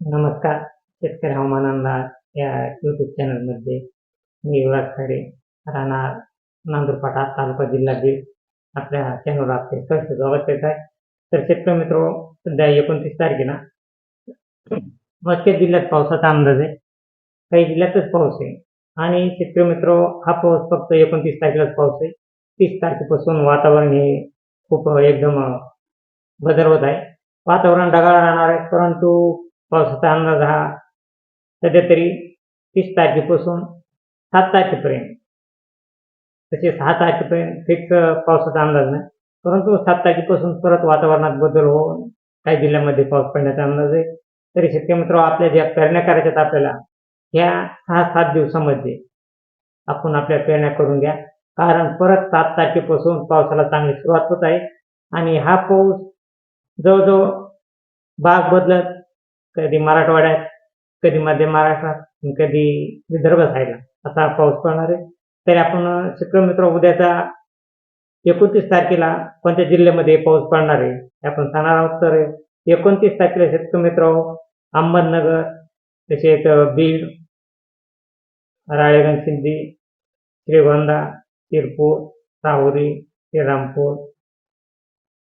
नमस्कार. शेतकरी हवामान अंदाज या युट्यूब चॅनलमध्ये मी युवराज खडे राहणार नांदूरपाटा तालुका जिल्हा बीड. आपल्या चॅनलवर आपले सहर्ष स्वागत करत आहे. तर शेतकरी मित्र सध्या एकोणतीस तारखेला मध्य जिल्ह्यात पावसाचा अंदाज आहे. काही जिल्ह्यातच पाऊस आहे. आणि शेतकरी मित्र हा पाऊस फक्त एकोणतीस तारखेलाच पाऊस आहे. तीस तारखेपासून वातावरण हे खूप एकदम बदल होत आहे. वातावरण ढगाळ राहणार आहे परंतु पावसाचा अंदाज हा सध्या तरी तीस तारखेपासून सात तारखेपर्यंत. तसे सहा तारखेपर्यंत फिक्स पावसाचा अंदाज नाही. परंतु सात तारखेपासून परत वातावरणात बदल होऊन काही जिल्ह्यामध्ये पाऊस पडण्याचा अंदाज आहे. तरी शेतकरी मित्र आपल्या ज्या पेरण्या करायच्यात आपल्याला ह्या सहा सात दिवसामध्ये आपण आपल्या पेरण्या करून घ्या. कारण परत सात तारखेपासून पावसाला चांगली सुरुवात होत आहे. आणि हा पाऊस जवळजवळ बाग बदलत कधी मराठवाड्यात कधी मध्य महाराष्ट्रात कधी विदर्भ साईडला असा पाऊस पडणार आहे. तरी आपण शेतकरी मित्र उद्याचा एकोणतीस तारखेला कोणत्या जिल्ह्यामध्ये पाऊस पडणार आहे? आपण सांगणार आहोत. तर एकोणतीस तारखेला शेतकरी मित्र अहमदनगर तसेच बीड राळेगण सिंधी श्रीगोंदा शिरपूर राहुरी श्रीरामपूर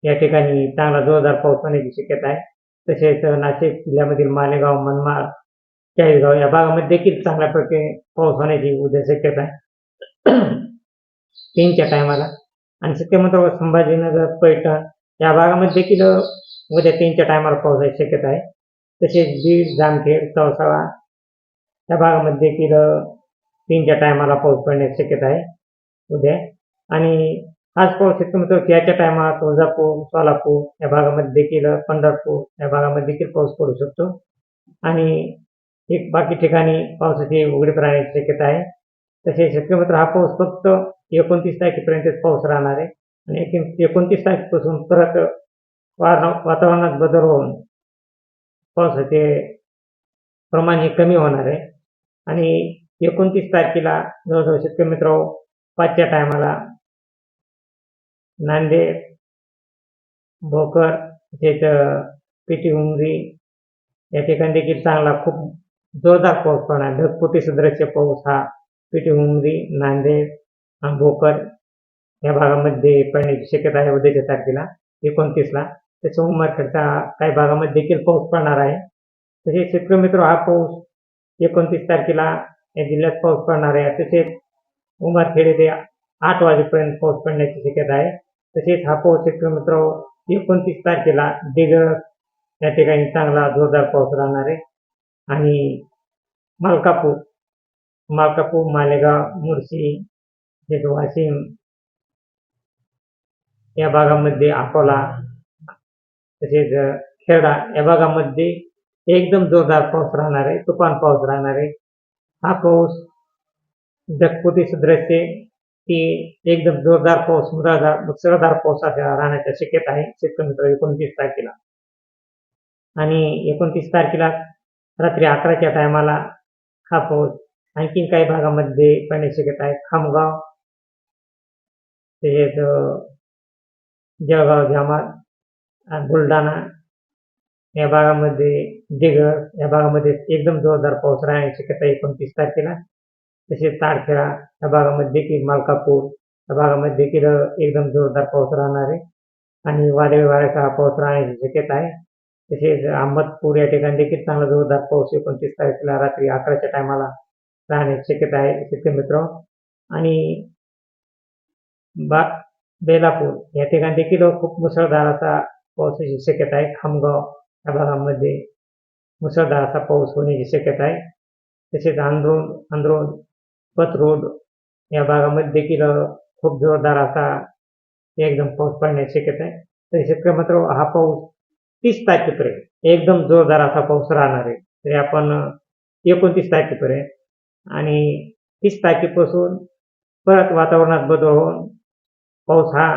या ठिकाणी चांगला जोरदार पाऊस होण्याची शक्यता आहे. तसेच नाशिक जिल्ह्यामधील मालेगाव मनमाड चाळीसगाव या भागामध्ये देखील चांगल्या प्रकारे पाऊस होण्याची उद्या शक्यता आहे. तीनच्या टायमाला. आणि शक्यतो संभाजीनगर पैठण या भागामध्ये देखील उद्या तीनच्या टायमाला पावसाची शक्यता आहे. तसेच बीड जामखेड चौसाळा या भागामध्ये देखील तीनच्या टायमाला पाऊस पडण्याची शक्यता आहे उद्या. आणि हाच पाऊस मित्र त्याच्या टायमाला तुळजापूर सोलापूर या भागामध्ये देखील पंढरपूर या भागामध्ये देखील पाऊस पडू शकतो. आणि एक बाकी ठिकाणी पावसाची उघडीप राहण्याची शक्यता आहे. तसे मित्र हा पाऊस फक्त एकोणतीस तारखेपर्यंतच पाऊस राहणार आहे. आणि एकोणतीस तारखेपासून परत वा- वातावरणात बदल होऊन पावसाचे प्रमाण हे कमी होणार आहे. आणि एकोणतीस तारखेला जवळजवळ शेतकरी मित्र पाचच्या टायमाला नांदेड भोकर तसेच पिटी उमरी या ठिकाणी देखील चांगला खूप जोरदार पाऊस पडणार ढगफुटी सदृश्य पाऊस हा पिटी उमरी नांदेड भोकर या भागामध्ये पडण्याची शक्यता आहे उद्याच्या तारखेला एकोणतीसला. तसं सोमवारकडच्या काही भागामध्ये देखील पाऊस पडणार आहे. तसेच शेतकरी मित्र हा पाऊस एकोणतीस तारखेला या जिल्ह्यात पाऊस पडणार आहे. तसेच उमरखेड येथे आठ वाजेपर्यंत पाऊस पडण्याची शक्यता आहे. तसेच हा पाऊस शेतकरी मित्र एकोणतीस तारखेला दिगर या ठिकाणी चांगला जोरदार पाऊस राहणार आहे. आणि मलकापूर मलकापूर मालेगाव मुर्शी तसेच वाशिम या भागामध्ये अकोला तसेच खेडा या भागामध्ये एकदम जोरदार पाऊस राहणार आहे तुफान पाऊस राहणार आहे. हा पाऊस ढगफुटी सदृश्य की एकदम जोरदार पाऊस मुसळधार मुसळधार पाऊस अशा राहण्याच्या शक्यता आहे. शेतकरी मित्र एकोणतीस तारखेला. आणि एकोणतीस तारखेला रात्री अकराच्या टायमाला हा पाऊस आणखीन काही भागामध्ये पडण्याची शक्यता आहे. खामगाव तसेच जळगाव जामात बुलढाणा या भागामध्ये दिगर या भागामध्ये एकदम जोरदार पाऊस राहण्याची शक्यता आहे एकोणतीस तारखेला. तसेच तारखेळा या भागामध्ये देखील मालकापूर या भागामध्ये देखील एकदम जोरदार पाऊस राहणार आहे. आणि वादळी वाऱ्याचा पाऊस राहण्याची शक्यता आहे. तसेच अहमदपूर या ठिकाणी देखील चांगला जोरदार पाऊस एकोणतीस तारखेला रात्री अकराच्या टायमाला राहण्याची शक्यता आहे. शेतकरी मित्र आणि बा बेलापूर या ठिकाणी देखील खूप मुसळधार असा पावसाची शक्यता आहे. खामगाव या भागामध्ये मुसळधार असा पाऊस होण्याची शक्यता आहे. तसेच आंध्रोन आंध्रोन पथरोड या भागामध्ये देखील खूप जोरदार असा एकदम पाऊस पडण्याची शक्यता आहे. तरी शेतकरी मात्र हा पाऊस तीस तारखेपर्यंत एकदम जोरदार असा पाऊस राहणार आहे. तरी आपण एकोणतीस तारखेपर्यंत आणि तीस तारखेपासून परत वातावरणात बदल होऊन पाऊस हा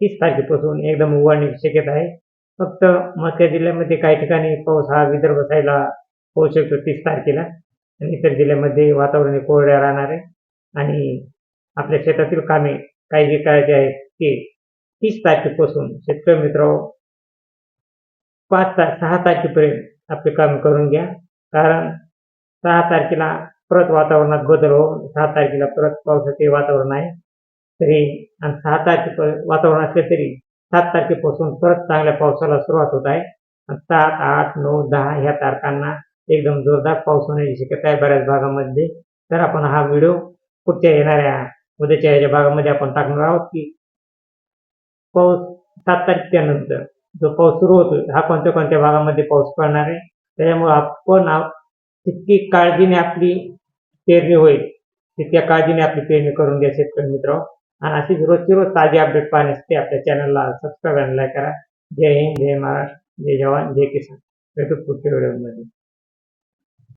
तीस तारखेपासून एकदम उघडण्याची शक्यता आहे. फक्त मध्य जिल्ह्यामध्ये काही ठिकाणी पाऊस हा विदर्भ साईडला होऊ शकतो तीस तारखेला. आणि इतर जिल्ह्यामध्ये वातावरण हे कोरड्या राहणार. आहे आणि आपल्या शेतातील कामे काही जे करायची आहेत ते तीस तारखेपासून शेतकरी मित्र पाच ता सहा तारखेपर्यंत आपले काम करून घ्या. कारण सहा तारखेला परत वातावरणात बदल हो सहा तारखेला परत पावसाचे वातावरण आहे. तरी आणि सहा तारखे वातावरण असले तरी सात तारखेपासून परत चांगल्या पावसाला सुरुवात होत आहे. सात आठ नऊ दहा ह्या तारखांना एकदम जोरदार पाऊस होण्याची शक्यता आहे बऱ्याच भागामध्ये. तर आपण हा व्हिडिओ पुढच्या येणाऱ्या उद्याच्या याच्या भागामध्ये आपण टाकणार आहोत की पाऊस सात तारखेनंतर जो पाऊस सुरू होतो हा कोणत्या कोणत्या भागामध्ये पाऊस पडणार आहे? त्याच्यामुळे आपण तितकी काळजीने आपली पेरणी होईल तितक्या काळजीने आपली पेरणी करून घ्या शेतकरी मित्र. आणि अशीच रोजची रोज ताजी अपडेट पाहण्यासाठी आपल्या चॅनलला सबस्क्राईब आणि लाईक करा. जय हिंद जय महाराष्ट्र जय जवान जय किसान. भेटू पुढच्या व्हिडिओमध्ये.